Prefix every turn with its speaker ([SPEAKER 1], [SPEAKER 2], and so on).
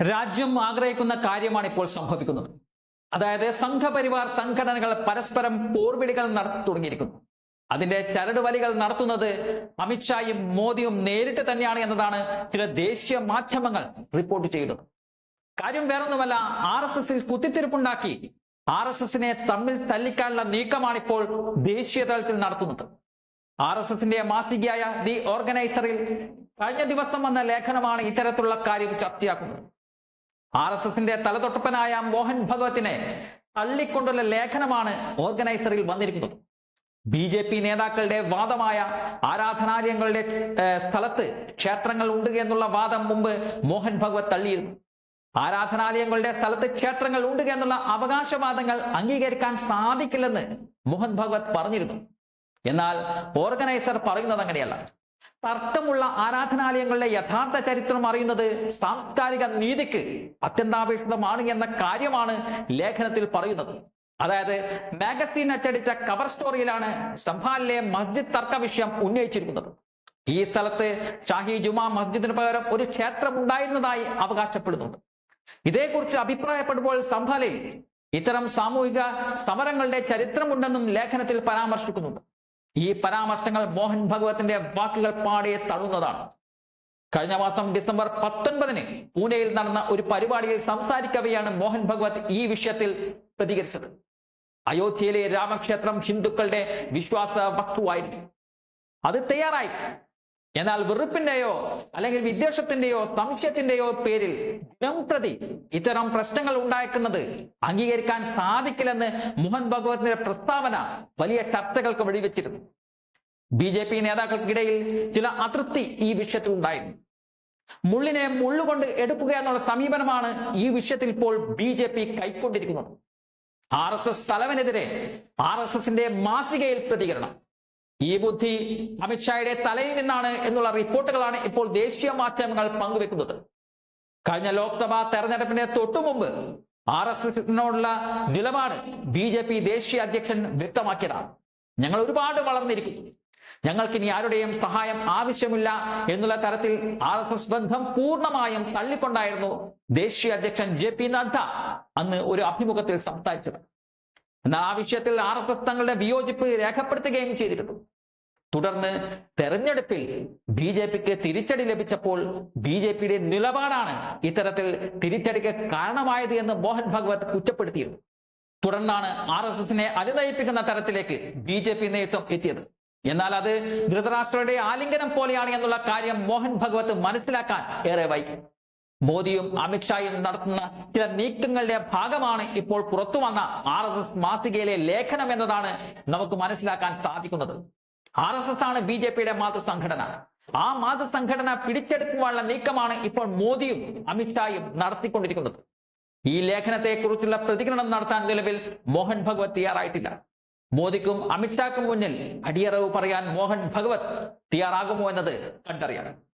[SPEAKER 1] രാജ്യം ആഗ്രഹിക്കുന്ന കാര്യമാണ് ഇപ്പോൾ സംഭവിക്കുന്നത്. അതായത് സംഘപരിവാർ സംഘടനകൾ പരസ്പരം പോർവിളികൾ നടത്തി തുടങ്ങിയിരിക്കുന്നു. അതിന്റെ ചരടുവലികൾ നടത്തുന്നത് അമിത്ഷായും മോദിയും നേരിട്ട് തന്നെയാണ് എന്നതാണ് ചില ദേശീയ മാധ്യമങ്ങൾ റിപ്പോർട്ട് ചെയ്തത്. കാര്യം വേറൊന്നുമല്ല ആർ എസ് എസിൽ കുത്തിത്തിരിപ്പുണ്ടാക്കി. ആർ എസ് എസിനെ തമ്മിൽ തല്ലിക്കാനുള്ള നീക്കമാണ് ഇപ്പോൾ ദേശീയ തലത്തിൽ നടത്തുന്നത്. ആർ എസ് എസിന്റെ മാസികയായ ദി ഓർഗനൈസറിൽ കഴിഞ്ഞ ദിവസം വന്ന ലേഖനമാണ് ഇത്തരത്തിലുള്ള കാര്യം ചർച്ചയാക്കുന്നത്. ആർ എസ് എസിന്റെ തലതൊട്ടപ്പനായ മോഹൻ ഭഗവത്തിനെ തള്ളിക്കൊണ്ടുള്ള ലേഖനമാണ് ഓർഗനൈസറിൽ വന്നിരിക്കുന്നത്. ബി ജെ പി നേതാക്കളുടെ വാദമായ ആരാധനാലയങ്ങളുടെ സ്ഥലത്ത് ക്ഷേത്രങ്ങൾ ഉണ്ട് എന്നുള്ള വാദം മുമ്പ് മോഹൻ ഭഗവത് തള്ളിയിരുന്നു. ആരാധനാലയങ്ങളുടെ സ്ഥലത്ത് ക്ഷേത്രങ്ങൾ ഉണ്ട് എന്നുള്ള അവകാശവാദങ്ങൾ അംഗീകരിക്കാൻ സാധിക്കില്ലെന്ന് മോഹൻ ഭഗവത് പറഞ്ഞിരുന്നു. എന്നാൽ ഓർഗനൈസർ പറയുന്നത് അങ്ങനെയല്ല. തർക്കമുള്ള ആരാധനാലയങ്ങളുടെ യഥാർത്ഥ ചരിത്രം അറിയുന്നത് സാംസ്കാരിക നീതിക്ക് അത്യന്താപേക്ഷിതമാണ് എന്ന കാര്യമാണ് ലേഖനത്തിൽ പറയുന്നത്. അതായത് മാഗസീൻ അച്ചടിച്ച കവർ സ്റ്റോറിയിലാണ് സംഭാലിലെ മസ്ജിദ് തർക്ക വിഷയം ഉന്നയിച്ചിരിക്കുന്നത്. ഈ സ്ഥലത്ത് ഷാഹി ജുമാ മസ്ജിദിന് പകരം ഒരു ക്ഷേത്രം ഉണ്ടായിരുന്നതായി അവകാശപ്പെടുന്നുണ്ട്. ഇതേക്കുറിച്ച് അഭിപ്രായപ്പെടുമ്പോൾ സംഭാലിൽ ഇത്തരം സാമൂഹിക സമരങ്ങളുടെ ചരിത്രമുണ്ടെന്നും ലേഖനത്തിൽ പരാമർശിക്കുന്നുണ്ട്. ഈ പരാമർശങ്ങൾ മോഹൻ ഭഗവത്തിന്റെ വാക്കുകൾ പാടെ തള്ളുന്നതാണ്. കഴിഞ്ഞ മാസം ഡിസംബർ പത്തൊൻപതിന് പൂനെയിൽ നടന്ന ഒരു പരിപാടിയിൽ സംസാരിക്കവെയാണ് മോഹൻ ഭഗവത് ഈ വിഷയത്തിൽ പ്രതികരിച്ചത്. അയോധ്യയിലെ രാമക്ഷേത്രം ഹിന്ദുക്കളുടെ വിശ്വാസ വസ്തുവായിരുന്നു. അത് തയ്യാറായി. എന്നാൽ വെറുപ്പിന്റെയോ അല്ലെങ്കിൽ വിദ്വേഷത്തിന്റെയോ സംശയത്തിന്റെയോ പേരിൽ ദിനം പ്രതി ഇത്തരം പ്രശ്നങ്ങൾ ഉണ്ടാക്കുന്നത് അംഗീകരിക്കാൻ സാധിക്കില്ലെന്ന് മോഹൻ ഭഗവത്തിന്റെ പ്രസ്താവന വലിയ ചർച്ചകൾക്ക് വഴിവെച്ചിരുന്നു. ബി ജെ പി നേതാക്കൾക്കിടയിൽ ചില അതൃപ്തി ഈ വിഷയത്തിൽ ഉണ്ടായിരുന്നു. മുള്ളിനെ മുള്ളുകൊണ്ട് എടുക്കുക എന്നുള്ള സമീപനമാണ് ഈ വിഷയത്തിൽ ഇപ്പോൾ ബി ജെ പി കൈക്കൊണ്ടിരിക്കുന്നത്. ആർ എസ് എസ് തലവനെതിരെ ആർ എസ് എസിന്റെ മാസികയിൽ പ്രതികരണം. ഈ ബുദ്ധി അമിത്ഷായുടെ തലയിൽ നിന്നാണ് എന്നുള്ള റിപ്പോർട്ടുകളാണ് ഇപ്പോൾ ദേശീയ മാധ്യമങ്ങൾ പങ്കുവെക്കുന്നത്. കഴിഞ്ഞ ലോക്സഭാ തെരഞ്ഞെടുപ്പിന് തൊട്ടുമുമ്പ് ആർ എസ് എസിനോടുള്ള നിലപാട് ബി ജെ പി ദേശീയ അധ്യക്ഷൻ വ്യക്തമാക്കിയതാണ്. ഞങ്ങൾ ഒരുപാട് വളർന്നിരിക്കുന്നു. ഞങ്ങൾക്ക് ഇനി ആരുടെയും സഹായം ആവശ്യമില്ല എന്നുള്ള തരത്തിൽ ആർ എസ് എസ് ബന്ധം പൂർണമായും തള്ളിക്കൊണ്ടായിരുന്നു ദേശീയ അധ്യക്ഷൻ ജെ പി നദ്ദ അന്ന് ഒരു അഭിമുഖത്തിൽ സംസാരിച്ചത്. എന്നാൽ ആ വിഷയത്തിൽ ആർ എസ് എസ് തങ്ങളുടെ വിയോജിപ്പ് രേഖപ്പെടുത്തുകയും ചെയ്തിരുന്നു. തുടർന്ന് തെരഞ്ഞെടുപ്പിൽ ബി ജെ പിക്ക് തിരിച്ചടി ലഭിച്ചപ്പോൾ ബി ജെ പിയുടെ നിലപാടാണ് ഇത്തരത്തിൽ തിരിച്ചടിക്ക് കാരണമായത് എന്ന് മോഹൻ ഭഗവത് കുറ്റപ്പെടുത്തിയിരുന്നു. തുടർന്നാണ് ആർ എസ് എസിനെ അനുനയിപ്പിക്കുന്ന തരത്തിലേക്ക് ബി ജെ പി നേതൃത്വം എത്തിയത്. എന്നാൽ അത് ധൃതരാഷ്ട്രയുടെ ആലിംഗനം പോലെയാണ് എന്നുള്ള കാര്യം മോഹൻ ഭഗവത് മനസ്സിലാക്കാൻ ഏറെ വൈകി. മോദിയും അമിത്ഷായും നടത്തുന്ന ചില നീക്കങ്ങളുടെ ഭാഗമാണ് ഇപ്പോൾ പുറത്തു വന്ന ആർ എസ് എസ് മാസികയിലെ ലേഖനം എന്നതാണ് നമുക്ക് മനസ്സിലാക്കാൻ സാധിക്കുന്നത്. ആർ എസ് എസ് ആണ് ബി ജെ പിയുടെ മാതൃസംഘടന. ആ മാതൃസംഘടന പിടിച്ചെടുക്കുവാനുള്ള നീക്കമാണ് ഇപ്പോൾ മോദിയും അമിത്ഷായും നടത്തിക്കൊണ്ടിരിക്കുന്നത്. ഈ ലേഖനത്തെ കുറിച്ചുള്ള പ്രതികരണം നടത്താൻ നിലവിൽ മോഹൻ ഭഗവത് തയ്യാറായിട്ടില്ല. മോദിക്കും അമിത്ഷാക്കും മുന്നിൽ അടിയറവ് പറയാൻ മോഹൻ ഭഗവത് തയ്യാറാകുമോ എന്നത് കണ്ടറിയണം.